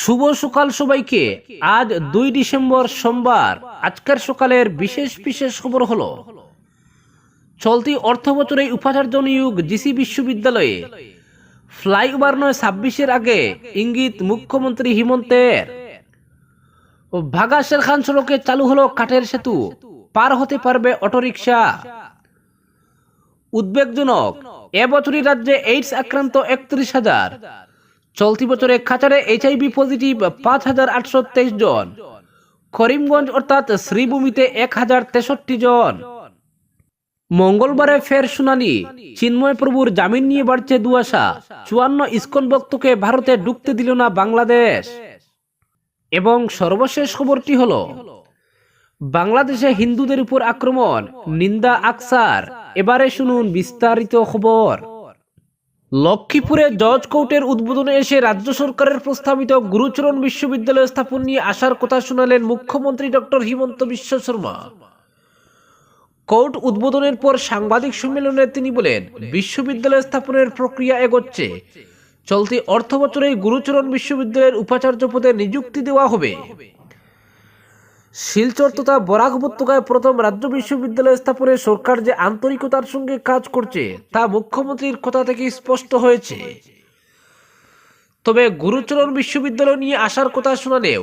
শুভ সকাল সবাইকে। আজ দুই ডিসেম্বর সোমবার। আজকের সকালের বিশেষ বিশেষ খবর হলো, চলতি অর্থ বছরে উপাচার্য নিয়োগ জিসি বিশ্ববিদ্যালয়ে। ফ্লাইওভার নয়, ছাব্বিশের আগে ইঙ্গিত মুখ্যমন্ত্রী হিমন্তের। ভাগা শেরখান সড়কে চালু হলো কাঠের সেতু, পার হতে পারবে অটোরিকশা। উদ্বেগজনক, এবছরই রাজ্যে এইডস আক্রান্ত একত্রিশ হাজার। চলতি বছরে খাচারে এইচআইভি পজিটিভ পাঁচ হাজার আটশো তেইশ জন। করিমগঞ্জ অর্থাৎ শ্রীভূমিতে এক হাজার তেষট্টি জন। মঙ্গলবারে ফের শুনানি। চিন্ময় প্রভুর জামিন নিয়ে বাড়ছে দুয়াশা চুয়ান্ন ইস্কন ভক্তকে ভারতে ঢুকতে দিল না বাংলাদেশ। এবং সর্বশেষ খবরটি হল, বাংলাদেশে হিন্দুদের উপর আক্রমণ, নিন্দা আকসার। এবারে শুনুন বিস্তারিত খবর। লক্ষ্মীপুরে জজ কোর্টের উদ্বোধনে এসে রাজ্য সরকারের প্রস্তাবিত গুরুচরণ বিশ্ববিদ্যালয় স্থাপন নিয়ে আসার কথা শোনালেন মুখ্যমন্ত্রী ডক্টর হিমন্ত বিশ্ব শর্মা। কোর্ট উদ্বোধনের পর সাংবাদিক সম্মেলনে তিনি বলেন, বিশ্ববিদ্যালয় স্থাপনের প্রক্রিয়া এগোচ্ছে। চলতি অর্থ বছরে গুরুচরণ বিশ্ববিদ্যালয়ের উপাচার্য পদে নিযুক্তি দেওয়া হবে। শিলচর তথা বরাক উপত্যকায় প্রথম রাজ্য বিশ্ববিদ্যালয় স্থাপনে সরকার যে আন্তরিকতার সঙ্গে কাজ করছে, তা মুখ্যমন্ত্রীর কথা থেকে স্পষ্ট হয়েছে। তবে গুরুচরণ বিশ্ববিদ্যালয় নিয়ে আসার কথা শোনালেও,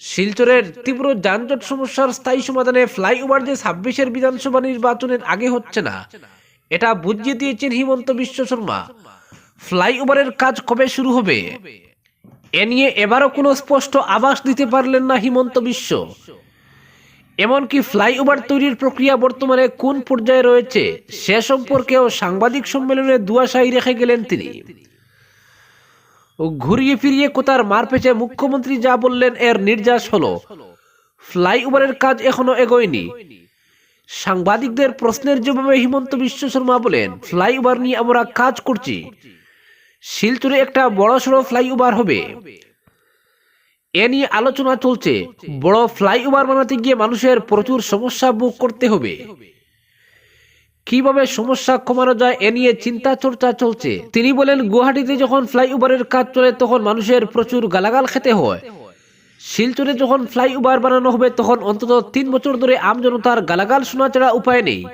শিলচরের তীব্র যানজট সমস্যার স্থায়ী সমাধানে ফ্লাইওভার যে ছাব্বিশের বিধানসভা নির্বাচনের আগে হচ্ছে না, এটা বুঝিয়ে দিয়েছেন হিমন্ত বিশ্ব শর্মা। ফ্লাইওভারের কাজ কবে শুরু হবে? এ নিয়ে এবারও কোনো স্পষ্ট আভাস দিতে পারলেন না হিমন্ত বিশ্ব। এমনকি ফ্লাইওভার তৈরির প্রক্রিয়া বর্তমানে কোন পর্যায়ে রয়েছে, সে সম্পর্কেও সাংবাদিক সম্মেলনে দুয়াশাই রেখে গেলেন তিনি। ঘুরিয়ে ফিরিয়ে কোথার মার পেঁচে মুখ্যমন্ত্রী যা বললেন এর নির্যাস হলো। ফ্লাইওভারের কাজ এখনও এগোয়নি। সাংবাদিকদের প্রশ্নের জবাবে হিমন্ত বিশ্ব শর্মা বলেন, ফ্লাইওভার নিয়ে আমরা কাজ করছি। শিলচরে একটা বড় সড়ো ফ্লাইওভার হবে। এ নিয়ে আলোচনা চলছে। বড় ফ্লাইওভার বানাতে গিয়ে মানুষের প্রচুর সমস্যা ভোগ করতে হবে। কীভাবে সমস্যা কমানো যায় এ নিয়ে চিন্তা চর্চা চলছে। তিনি বলেন, গুয়াহাটিতে যখন ফ্লাইওভারের কাজ চলে, তখন মানুষের প্রচুর গালাগাল খেতে হয়। শিলচরে যখন ফ্লাইওভার বানানো হবে, তখন অন্তত তিন বছর ধরে আমজনতার গালাগাল শোনা ছাড়া উপায় নেই।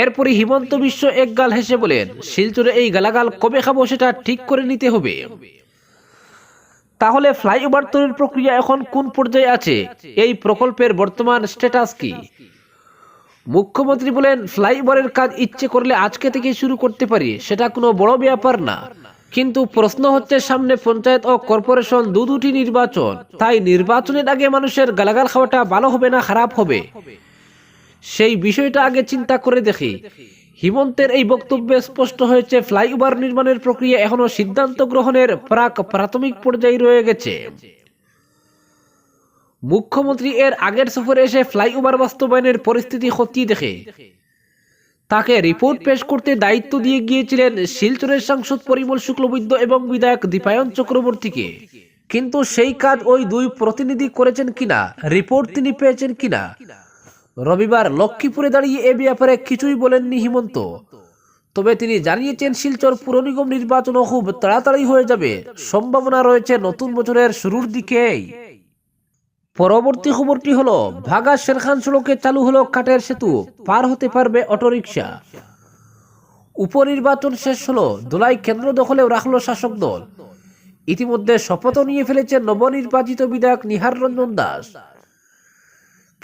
এরপরে হিমন্ত বিশ্ব এক গাল হেসে বলেন, শিলচরে এই গালাগাল কবে খাব সেটা ঠিক করে নিতে হবে। তাহলে ফ্লাইওভার তৈরির প্রক্রিয়া এখন কোন পর্যায়ে আছে? এই প্রকল্পের বর্তমান স্ট্যাটাস কি? মুখ্যমন্ত্রী বলেন, ফ্লাইওভারের কাজ ইচ্ছে করলে আজকে থেকে শুরু করতে পারি, সেটা কোনো বড় ব্যাপার না। কিন্তু প্রশ্ন হচ্ছে, সামনে পঞ্চায়েত ও কর্পোরেশন দু দুটি নির্বাচন, তাই নির্বাচনের আগে মানুষের গালাগাল খাওয়াটা ভালো হবে না খারাপ হবে? সেই বিষয়টা আগে চিন্তা করে দেখি। হিমন্তের এই বক্তব্যে স্পষ্ট হয়েছে, ফ্লাইওভার নির্মাণের প্রক্রিয়া এখনও সিদ্ধান্ত গ্রহণের প্রাক প্রাথমিক পর্যায়ে রয়ে গেছে। মুখ্যমন্ত্রী এর আগের সফরে এসে ফ্লাইওভার বাস্তবায়নের পরিস্থিতি খতিয়ে দেখে। তাকে রিপোর্ট পেশ করতে দায়িত্ব দিয়ে গিয়েছিলেন শিলচরের সাংসদ পরিমল শুক্লবৈদ্য এবং বিধায়ক দীপায়ন চক্রবর্তীকে। কিন্তু সেই কাজ ওই দুই প্রতিনিধি করেছেন কিনা, রিপোর্ট তিনি পেয়েছেন কিনা রবিবার লক্ষ্মীপুরে দাঁড়িয়ে এ ব্যাপারে কিছুই বলেননি হিমন্ত। তবে তিনি জানিয়েছেন, শিলচর পুর নিগম নির্বাচনও খুব তাড়াতাড়ি হয়ে যাবে। সম্ভাবনা রয়েছে নতুন বছরের শুরুর দিকেই। পরবর্তী খবরটি হলো, ভাগা শেরখান সড়কে চালু হলো কাঠের সেতু, পার হতে পারবে অটোরিকশা। উপনির্বাচন শেষ হলো দোলাই কেন্দ্র দখলেও রাখল শাসক দল। ইতিমধ্যে শপথ নিয়ে ফেলেছেন নবনির্বাচিত বিধায়ক নিহার রঞ্জন দাস।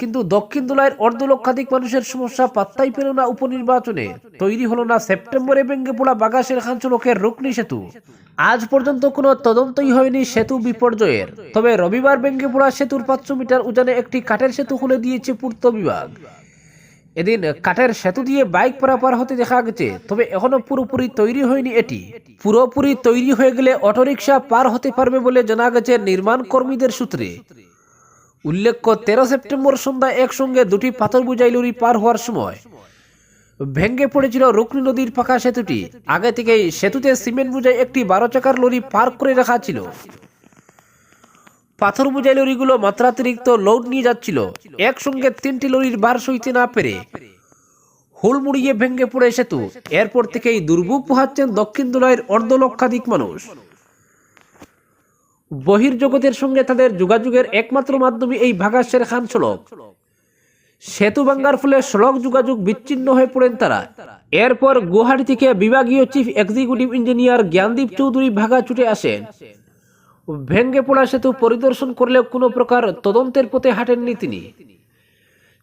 কিন্তু দক্ষিণ দোলাইয়ের অর্ধ লক্ষাধিক মানুষের সমস্যা পাত্তাই পেল না উপনির্বাচনে। তৈরি হলো না সেপ্টেম্বরে ভেঙ্গে পড়া বাগাসের খান চলকের রুকনি সেতু। আজ পর্যন্ত কোনো তদন্তই হয়নি সেতু বিপর্যয়ের। তবে রবিবার ভেঙ্গে পড়া সেতুর পাঁচশো মিটার উজানে একটি কাঠের সেতু খুলে দিয়েছে পূর্ত বিভাগ। এদিন কাঠের সেতু দিয়ে বাইক পারাপার হতে দেখা গেছে, তবে এখনও পুরোপুরি তৈরি হয়নি এটি। পুরোপুরি তৈরি হয়ে গেলে অটোরিকশা পার হতে পারবে বলে জানা গেছে নির্মাণ কর্মীদের সূত্রে। উল্লেখ্য, তেরো সেপ্টেম্বর সন্ধ্যা একসঙ্গে দুটি পাথর বুঝাই লরি পার হওয়ার সময়। ভেঙ্গে পড়েছিল রুকনি নদীর পাকা সেতুটি। আগে থেকেই সেতুতে সিমেন্ট বুঝাই একটি বারো চাকার লরি পার্ক করে রাখা ছিল। পাথর বুঝাই লরিগুলো মাত্রাতিরিক্ত লোড নিয়ে যাচ্ছিল। একসঙ্গে তিনটি লরির বার সইতে না পেরে হুড়মুড়িয়ে ভেঙ্গে পড়ে সেতু। এরপর থেকেই দুর্ভোগ পোহাচ্ছেন দক্ষিণ দোলাইয়ের অর্ধ লক্ষাধিক মানুষ। বহির্জগতের সঙ্গে তাদের যোগাযোগের একমাত্র মাধ্যমে এই ভাগাসের খান সড়ক সেতু ভাঙ্গার ফলে সড়ক যোগাযোগ বিচ্ছিন্ন হয়ে পড়েন তারা। এরপর গুয়াহাটি থেকে বিভাগীয় chief executive engineer Gyandeep Chowdhury ভাগা ছুটে আসেন। ভেঙ্গে পড়া সেতু পরিদর্শন করলেও কোনো প্রকার তদন্তের পথে হাঁটেননি তিনি।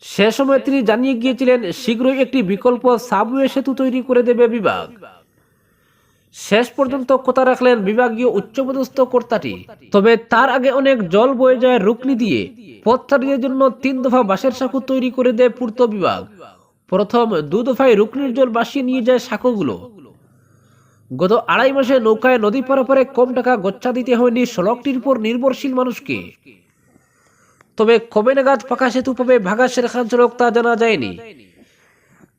সে সময় তিনি জানিয়ে গিয়েছিলেন, শীঘ্রই একটি বিকল্প সাবওয়ে সেতু তৈরি করে দেবে বিভাগ। শেষ পর্যন্ত কথা রাখলেন বিভাগীয় উচ্চপদস্থ কর্তাটি? তবে তার আগে অনেক জল বয়ে যায় রুকনি দিয়ে। পথচারীদের জন্য তিন দফা বাঁশের সাঁকো তৈরি করে দেয় পূর্ত বিভাগ। প্রথম দু দফায় রুকনির জল বাসিয়ে নিয়ে যায় সাঁকুগুলো। গত আড়াই মাসে নৌকায় নদী পারাপারে কম টাকা গচ্ছা দিতে হয়নি সড়কটির উপর নির্ভরশীল মানুষকে। তবে কবে নাগাদ পাকা সেতু পাবে ভাগা শেরখান সড়ক তা জানা যায়নি।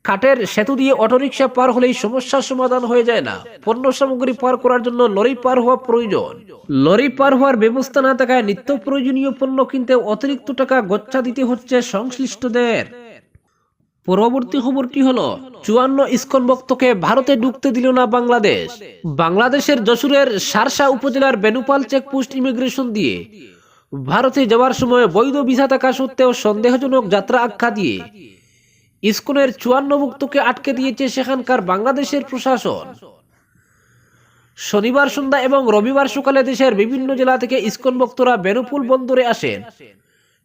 কাঠের সেতু দিয়ে অটোরিকশা পার হলেই সমস্যার সমাধান হয়ে যায় না। পণ্য সামগ্রী পার করার জন্য লরি পার হওয়া প্রয়োজন। লরি পার হওয়ার ব্যবস্থা না থাকায় নিত্য প্রয়োজনীয় পণ্য কিনতে অতিরিক্ত টাকা গচ্ছা দিতে হচ্ছে সংশ্লিষ্টদের। পরবর্তী খবরটি হলো, চুয়ান্ন ইস্কন ভক্তকে ভারতে ঢুকতে দিল না বাংলাদেশ। বাংলাদেশের যশোরের সারসা উপজেলার বেনুপাল চেকপোস্ট ইমিগ্রেশন দিয়ে। ভারতে যাওয়ার সময় বৈধ ভিসা থাকা সত্ত্বেও সন্দেহজনক যাত্রা আখ্যা দিয়ে। ইস্কনের চুয়ান্ন ভুক্তকে আটকে দিয়েছে সেখানকার বাংলাদেশের প্রশাসন। শনিবার সন্ধ্যা এবং রবিবার সকালে দেশের বিভিন্ন জেলা থেকে ইস্কন ভক্তরা বেনুপুল বন্দরে আসেন।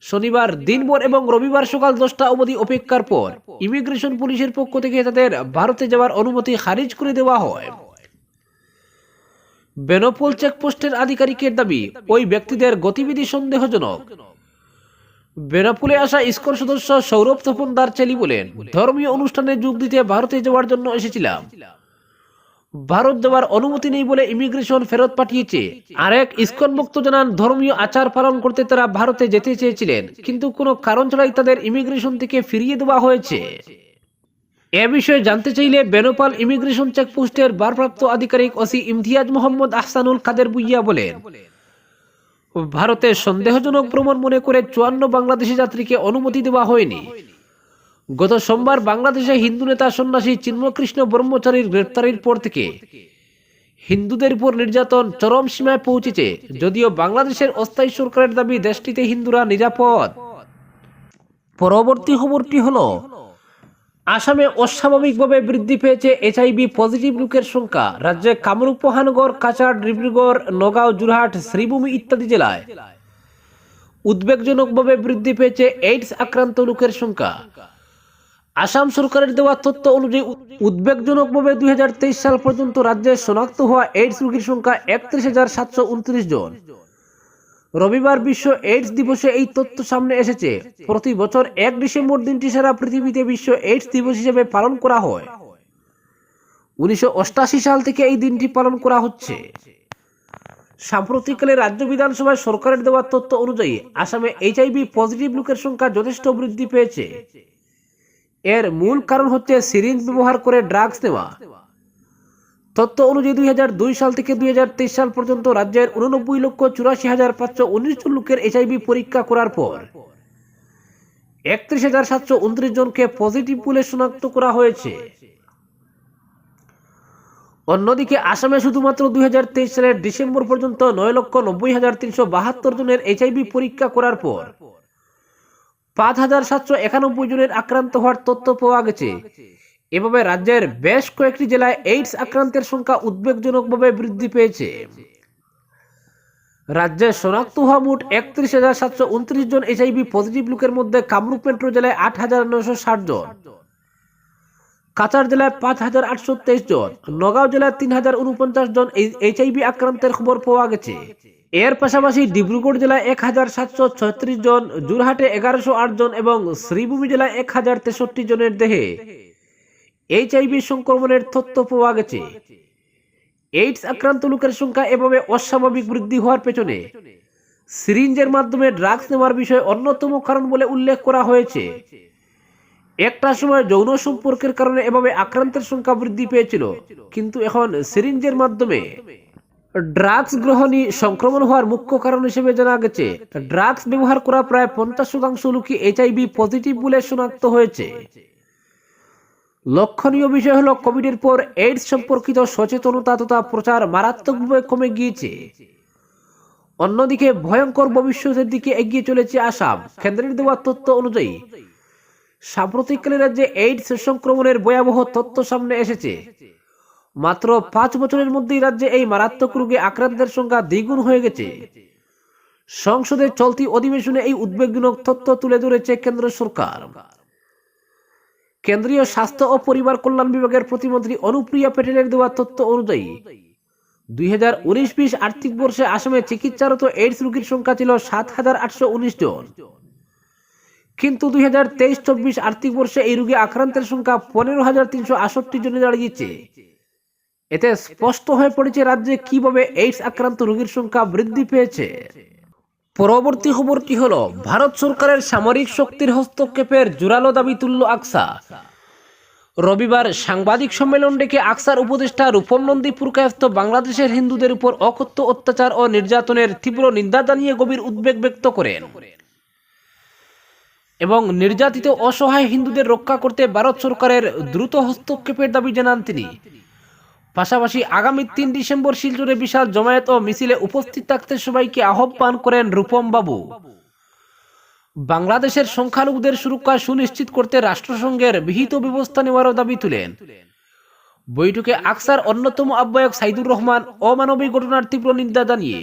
শনিবার দিনভর এবং রবিবার সকাল দশটা অবধি অপেক্ষার পর ইমিগ্রেশন পুলিশের পক্ষ থেকে তাদের ভারতে যাওয়ার অনুমতি খারিজ করে দেওয়া হয়। বেনপুল চেকপোস্টের আধিকারিকের দাবি, ওই ব্যক্তিদের গতিবিধি সন্দেহজনক। বেনাপুলে আসা ইস্কন সদস্য সৌরভ তপন দারচেলি বলেন ধর্মীয় অনুষ্ঠানে যোগ দিতে ভারতে যাওয়ার জন্য এসেছিলাম। ভারত যাওয়ার অনুমতি নেই বলে ইমিগ্রেশন ফেরত পাঠিয়েছে। আরেক ইস্কন ভক্ত জানান, ধর্মীয় আচার পালন করতে তারা ভারতে যেতে চেয়েছিলেন, কিন্তু কোনো কারণ ছাড়াই তাদের ইমিগ্রেশন থেকে ফিরিয়ে দেওয়া হয়েছে। এ বিষয়ে জানতে চাইলে বেনোপাল ইমিগ্রেশন চেকপোস্টের ভারপ্রাপ্ত আধিকারিক ওসি ইমতিয়াজ মোহাম্মদ আহসানুল কাদের বুইয়া বলেন ভারতে সন্দেহজনক ভ্রমণ মনে করে চুয়ান্ন বাংলাদেশি যাত্রীকে অনুমতি দেওয়া হয়নি। গত সোমবার বাংলাদেশে হিন্দু নেতা সন্ন্যাসী চিন্মকৃষ্ণ ব্রহ্মচারীর গ্রেপ্তারির পর থেকে হিন্দুদের উপর নির্যাতন চরম সীমায় পৌঁছেছে, যদিও বাংলাদেশের অস্থায়ী সরকারের দাবি দেশটিতে হিন্দুরা নিরাপদ। পরবর্তী খবরটি হলো আসামে অস্বাভাবিকভাবে বৃদ্ধি পেয়েছে এইচআইভি পজিটিভ লোকের সংখ্যা। রাজ্যে কামরূপ, মহানগর, কাছাড়, ডিব্রুগড়, নগাঁও যোরহাট শ্রীভূমি ইত্যাদি জেলায়। উদ্বেগজনকভাবে বৃদ্ধি পেয়েছে এইডস আক্রান্ত লোকের সংখ্যা। আসাম সরকারের দেওয়া তথ্য অনুযায়ী উদ্বেগজনকভাবে দুই হাজার তেইশ সাল পর্যন্ত রাজ্যে শনাক্ত হওয়া এইডস রোগীর সংখ্যা একত্রিশ হাজার সাতশো উনত্রিশ জন। রবিবার বিশ্ব এইডস দিবসে এই তথ্য সামনে এসেছে। প্রতি বছর এক ডিসেম্বর দিনটি সারা পৃথিবীতে বিশ্ব এইডস দিবস হিসেবে পালন করা হয়। উনিশশো সাল থেকে এই দিনটি পালন করা হচ্ছে। সাম্প্রতিককালে রাজ্য বিধানসভায় সরকারের দেওয়া তথ্য অনুযায়ী আসামে এইচআইভি পজিটিভ লোকের সংখ্যা যথেষ্ট বৃদ্ধি পেয়েছে। এর মূল কারণ হচ্ছে সিরিঞ্জ ব্যবহার করে ড্রাগস নেওয়া। তথ্য অনুযায়ী দুই হাজার দুই সাল থেকে দুই হাজার তেইশ সাল পর্যন্ত রাজ্যের উননব্বই লক্ষ চুরাশি হাজার পাঁচশো উনিশ জন লোকের এইচআইভি পরীক্ষা করার পর একত্রিশ হাজার সাতশো উনত্রিশ জনকে পজিটিভ বলে শনাক্ত করা হয়েছে। অন্যদিকে আসামে শুধুমাত্র দুই হাজার তেইশ সালের ডিসেম্বর পর্যন্ত নয় লক্ষ নব্বই হাজার তিনশো বাহাত্তর জনের এইচআইভি পরীক্ষা করার পর পাঁচ হাজার সাতশো একানব্বই জনের আক্রান্ত হওয়ার তথ্য পাওয়া গেছে। এভাবে রাজ্যের বেশ কয়েকটি জেলায় এইডস আক্রান্তের সংখ্যা উদ্বেগজনকভাবে বৃদ্ধি পেয়েছে। রাজ্যে শনাক্ত হওয়া মোট একত্রিশ হাজার সাতশো উনত্রিশ জন এইচআইভি পজিটিভ লোকের মধ্যে কামরূপ মেট্রো জেলায় আট হাজার নয়শো ষাট জন। কাছাড় জেলায় পাঁচ হাজার আটশো তেইশ জন। নগাঁও জেলায় তিন হাজার উনপঞ্চাশ জন এইচআইভি আক্রান্তের খবর পাওয়া গেছে। এর পাশাপাশি ডিব্রুগড় জেলায় এক হাজার সাতশো ছত্রিশ জন যোরহাটে এগারোশো আট জন এবং শ্রীভূমি জেলায় এক হাজার তেষট্টি জনের দেহে। এইচআইভি সংক্রমণের তথ্য পাওয়া গেছে। এইডস আক্রান্ত লোকের সংখ্যা এভাবে অস্বাভাবিক বৃদ্ধি হওয়ার পেছনে সিরিঞ্জের মাধ্যমে ড্রাগস নেওয়ার বিষয় অন্যতম কারণ বলে উল্লেখ করা হয়েছে। একটা সময় যৌন সম্পর্কের কারণে এভাবে আক্রান্তের সংখ্যা বৃদ্ধি পেয়েছিল, কিন্তু এখন সিরিঞ্জের মাধ্যমে ড্রাগস গ্রহণই সংক্রমণ হওয়ার মুখ্য কারণ হিসেবে জানা গেছে। ড্রাগস ব্যবহার করা প্রায় পঞ্চাশ শতাংশ লোকই এইচআইভি পজিটিভ বলে শনাক্ত হয়েছে। লক্ষণীয় বিষয় হলো কোভিডের পর এইডস সম্পর্কিত সচেতনতা তথা প্রচার মারাত্মকভাবে কমে গিয়েছে। অন্যদিকে ভয়ঙ্কর ভবিষ্যতের দিকে এগিয়ে চলেছে আসাম। কেন্দ্রের দেওয়া তথ্য অনুযায়ী, সাম্প্রতিককালে রাজ্যে এইডস সংক্রমণের ভয়াবহ তথ্য সামনে এসেছে। মাত্র পাঁচ বছরের মধ্যেই রাজ্যে এই মারাত্মক রোগে আক্রান্তের সংখ্যা দ্বিগুণ হয়ে গেছে। সংসদের চলতি অধিবেশনে এই উদ্বেগজনক তথ্য তুলে ধরেছে কেন্দ্র সরকার। কেন্দ্রীয় স্বাস্থ্য ও পরিবার কল্যাণ বিভাগের প্রতিমন্ত্রী অনুপ্রিয়া প্যাটেলের দেওয়া তথ্য অনুযায়ী, দুই হাজার উনিশ বিশ আর্থিক বর্ষে আসামে চিকিৎসারত এইডস রোগীর সংখ্যা ছিল সাত হাজার আটশো উনিশ জন। কিন্তু দুই হাজার তেইশ চব্বিশ আর্থিক বর্ষে এই রোগে আক্রান্তের সংখ্যা পনেরো হাজার তিনশো আষট্টি জনে দাঁড়িয়েছে। এতে স্পষ্ট হয়ে পড়েছে রাজ্যে কীভাবে এইডস আক্রান্ত রোগীর সংখ্যা বৃদ্ধি পেয়েছে। পরবর্তী খবরটি হলো, ভারত সরকারের সামরিক শক্তির হস্তক্ষেপের জোরালো দাবি তুলল আকসা। রবিবার সাংবাদিক সম্মেলন ডেকে আকসার উপদেষ্টা রূপম নন্দী পুরকায়স্ত বাংলাদেশের হিন্দুদের উপর অকথ্য অত্যাচার ও নির্যাতনের তীব্র নিন্দা জানিয়ে গভীর উদ্বেগ ব্যক্ত করেন। এবং নির্যাতিত অসহায় হিন্দুদের রক্ষা করতে ভারত সরকারের দ্রুত হস্তক্ষেপের দাবি জানান তিনি। পাশাপাশি আগামী তিন ডিসেম্বর শিলচরে বিশাল জমায়েত ও মিছিলে উপস্থিত থাকতে সবাইকে আহ্বান করেন রূপম বাবু। বাংলাদেশের সংখ্যালঘুদের সুরক্ষা সুনিশ্চিত করতে রাষ্ট্রসংঘের বিহিত ব্যবস্থা নেওয়ারও দাবি তুলেন। বৈঠকে আকসার অন্যতম আহ্বায়ক সাইদুর রহমান অমানবিক ঘটনার তীব্র নিন্দা জানিয়ে,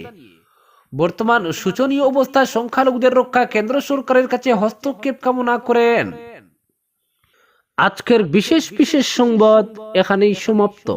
বর্তমান শোচনীয় অবস্থায় সংখ্যালঘুদের রক্ষা কেন্দ্র সরকারের কাছে হস্তক্ষেপ কামনা করেন। আজকের বিশেষ বিশেষ সংবাদ এখানেই সমাপ্ত।